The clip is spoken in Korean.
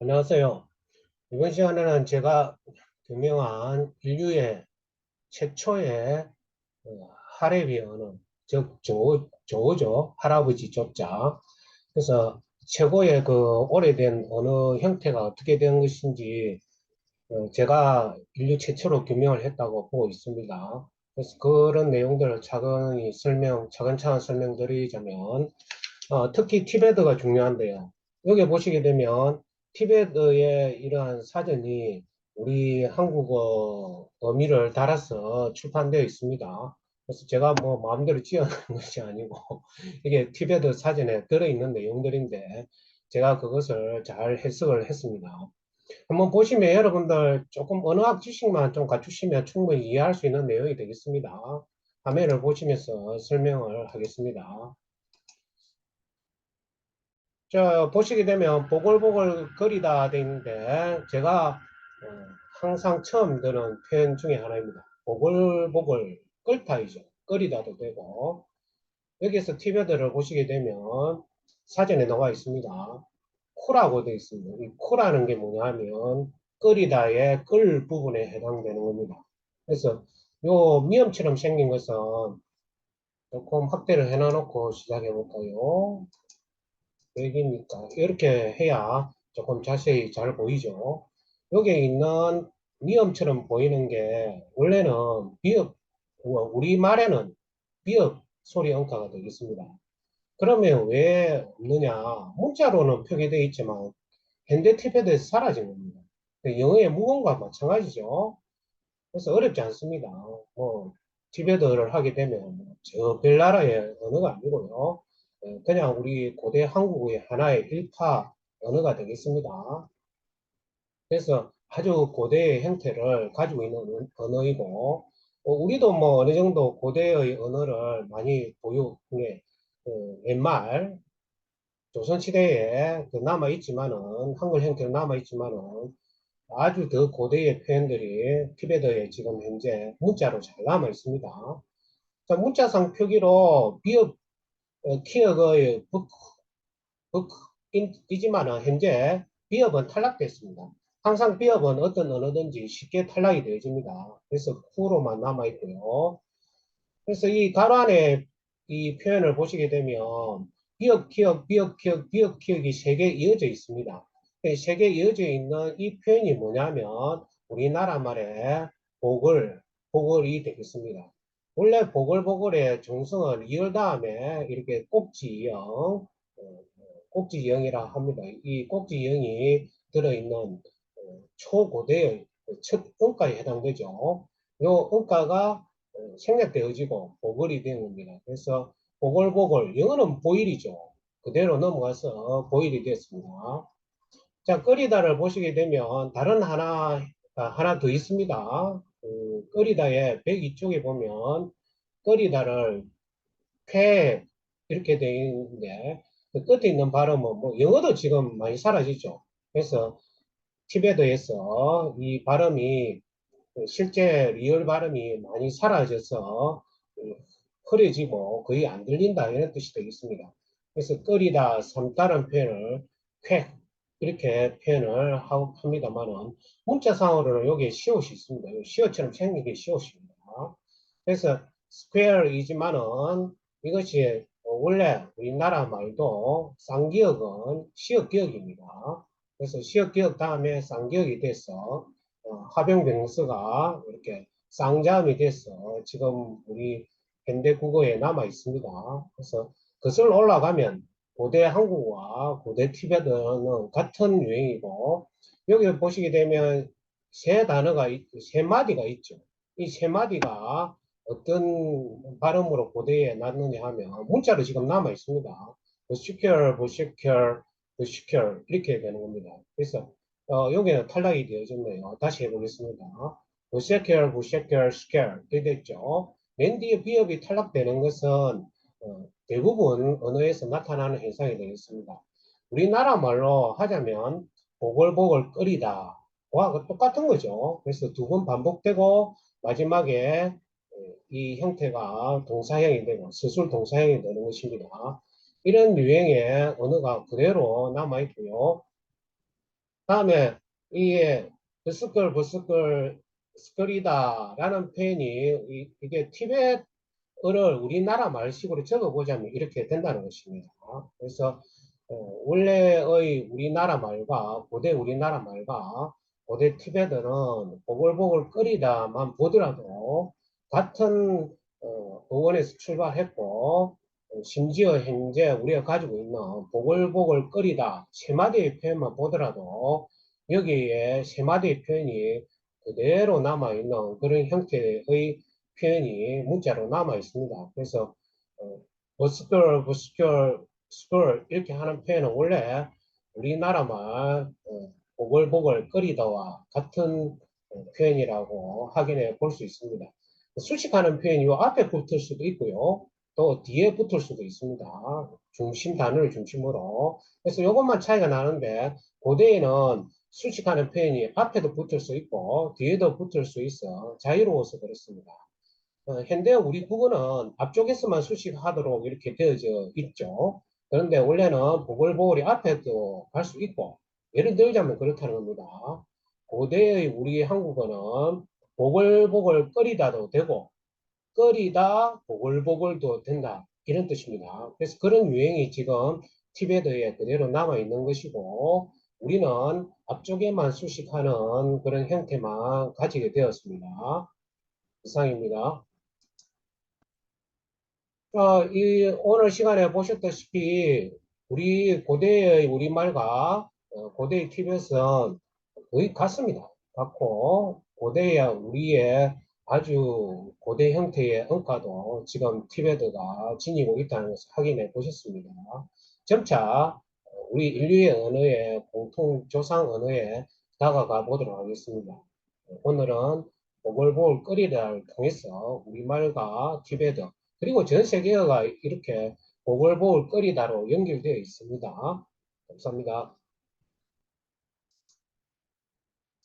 안녕하세요. 이번 시간에는 제가 규명한 인류의 최초의 어, 할애비 언어, 즉 조, 조죠. 할아버지 조자. 그래서 최고의 그 오래된 언어 형태가 어떻게 된 것인지 어, 제가 인류 최초로 규명을 했다고 보고 있습니다. 그래서 그런 내용들을 차근히 설명, 차근차근 설명드리자면 어, 특히 티베트가 중요한데요. 여기 보시게 되면 티베트의 이러한 사전이 우리 한국어 어미를 달아서 출판되어 있습니다. 그래서 제가 뭐 마음대로 지어낸 것이 아니고 이게 티베트 사전에 들어있는 내용들인데 제가 그것을 잘 해석을 했습니다. 한번 보시면 여러분들 조금 언어학 지식만 좀 갖추시면 충분히 이해할 수 있는 내용이 되겠습니다. 화면을 보시면서 설명을 하겠습니다. 자, 보시게 되면 보글보글 거리다 돼 있는데 제가 어, 항상 처음 드는 표현 중에 하나입니다. 보글보글 끓다이죠. 끓이다도 되고 여기서 티베드를 보시게 되면 사전에 나와 있습니다. 코라고 되어 있습니다. 이 코라는 게 뭐냐면 끓이다의 끌 부분에 해당되는 겁니다. 그래서 요 미음처럼 생긴 것은 조금 확대를 해놔놓고 시작해 볼까요? 여기니까 이렇게 해야 조금 자세히 잘 보이죠. 여기에 있는 미음처럼 보이는 게 원래는 비읍, 우리말에는 비읍 소리 음가가 되겠습니다. 그러면 왜 없느냐? 문자로는 표기되어 있지만 티베트에서 사라진 겁니다. 영어의 무언과 마찬가지죠. 그래서 어렵지 않습니다. 뭐 티베트를 하게 되면 저 별나라의 언어가 아니고요. 어, 그냥 우리 고대 한국의 하나의 일파 언어가 되겠습니다. 그래서 아주 고대의 형태를 가지고 있는 언어이고 어, 우리도 뭐 어느 정도 고대의 언어를 많이 보유, 옛말 조선시대에 그 남아있지만은 한글 형태로 남아있지만은 아주 더 고대의 표현들이 티베트에 지금 현재 문자로 잘 남아 있습니다. 자, 문자상 표기로 비읍 어, 키역의 북, 북이지만은 현재 비읍은 탈락됐습니다. 항상 비읍은 어떤 언어든지 쉽게 탈락이 되어집니다. 그래서 후로만 남아 있고요. 그래서 이 가로 안에 이 표현을 보시게 되면 비읍, 키역, 비읍, 키역, 비읍, 키역이 세 개 이어져 있습니다. 세 개 이어져 있는 이 표현이 뭐냐면 우리나라 말에 복을, 복을이 되겠습니다. 원래 보글보글의 정성은 이을 다음에 이렇게 꼭지형, 어, 꼭지형이라 합니다. 이 꼭지형이 들어있는 어, 초고대의 첫 음가에 해당되죠. 이 음가가 어, 생략되어지고 보글이 되는 겁니다. 그래서 보글보글, 영어는 보일이죠. 그대로 넘어가서 보일이 됐습니다. 자, 끓이다를 보시게 되면 다른 하나, 하나 더 있습니다. 그 끓이다의 102쪽에 보면 끓이다를 쾌 이렇게 되어 있는데 그 끝에 있는 발음은 뭐 영어도 지금 많이 사라지죠. 그래서 티베트에서 이 발음이 실제 리얼 발음이 많이 사라져서 흐려지고 거의 안 들린다 이런 뜻이 되겠습니다. 그래서 끓이다, 삶다는 표현을 쾌 이렇게 표현을 합니다만은 문자상으로는 여기에 시옷이 있습니다. 시옷처럼 생긴 게 시옷입니다. 그래서 스퀘어이지만은 이것이 원래 우리나라 말도 쌍기역은 시역기역입니다. 그래서 시역기역 다음에 쌍기역이 돼서 어, 합병병서가 이렇게 쌍자음이 돼서 지금 우리 현대 국어에 남아 있습니다. 그래서 그것을 올라가면 고대 한국과 고대 티베트는 같은 유행이고 여기 보시게 되면 세 단어가 세 마디가 있죠. 이 세 마디가 어떤 발음으로 고대에 났느냐 하면 문자로 지금 남아 있습니다. secure, secure 이렇게 되는 겁니다. 그래서 어, 여기는 탈락이 되어졌네요. 다시 해보겠습니다. secure, secure, secure 이렇게 됐죠. 맨 뒤에 비읍이 탈락되는 것은 어, 대부분 언어에서 나타나는 현상이 되겠습니다. 우리나라 말로 하자면 보글보글 끓이다 와 똑같은 거죠. 그래서 두 번 반복되고 마지막에 이 형태가 동사형이 되고 수술 동사형이 되는 것입니다. 이런 유형의 언어가 그대로 남아있고요. 다음에 이게 버스컬 버스컬 스컬이다라는 표현이 이- 이게 티벳 어를 우리나라 말식으로 적어보자면 이렇게 된다는 것입니다. 그래서 어, 원래의 우리나라 말과 고대 우리나라 말과 고대 티베트는 보글보글 끓이다만 보더라도 같은 어, 어원에서 출발했고 어, 심지어 현재 우리가 가지고 있는 보글보글 끓이다 세 마디의 표현만 보더라도 여기에 세 마디의 표현이 그대로 남아있는 그런 형태의 표현이 문자로 남아 있습니다. 그래서 어, 버스컬, 버스컬, 스컬 이렇게 하는 표현은 원래 우리나라 말 어, 보글보글 끓이다와 같은 어, 표현이라고 확인해 볼 수 있습니다. 수식하는 표현이 요 앞에 붙을 수도 있고요. 또 뒤에 붙을 수도 있습니다. 중심 단어를 중심으로. 그래서 이것만 차이가 나는데 고대에는 수식하는 표현이 앞에도 붙을 수 있고 뒤에도 붙을 수 있어 자유로워서 그렇습니다. 어, 현대 우리 국어는 앞쪽에서만 수식하도록 이렇게 되어져 있죠. 그런데 원래는 보글보글이 앞에도 갈 수 있고 예를 들자면 그렇다는 겁니다. 고대의 우리 한국어는 보글보글 끓이다도 되고 끓이다 보글보글도 된다 이런 뜻입니다. 그래서 그런 유행이 지금 티베트에 그대로 남아 있는 것이고 우리는 앞쪽에만 수식하는 그런 형태만 가지게 되었습니다. 이상입니다. 자, 이 오늘 시간에 보셨다시피 우리 고대의 우리말과 어, 고대의 티벳은 거의 같습니다. 같고 고대의 우리의 아주 고대 형태의 언가도 지금 티베트가 지니고 있다는 것을 확인해 보셨습니다. 점차 우리 인류의 언어의 공통 조상 언어에 다가가 보도록 하겠습니다. 오늘은 보글보글 끓이다를 통해서 우리말과 티베트 그리고 전 세계가 이렇게 보글보글 끓이다로 연결되어 있습니다. 감사합니다.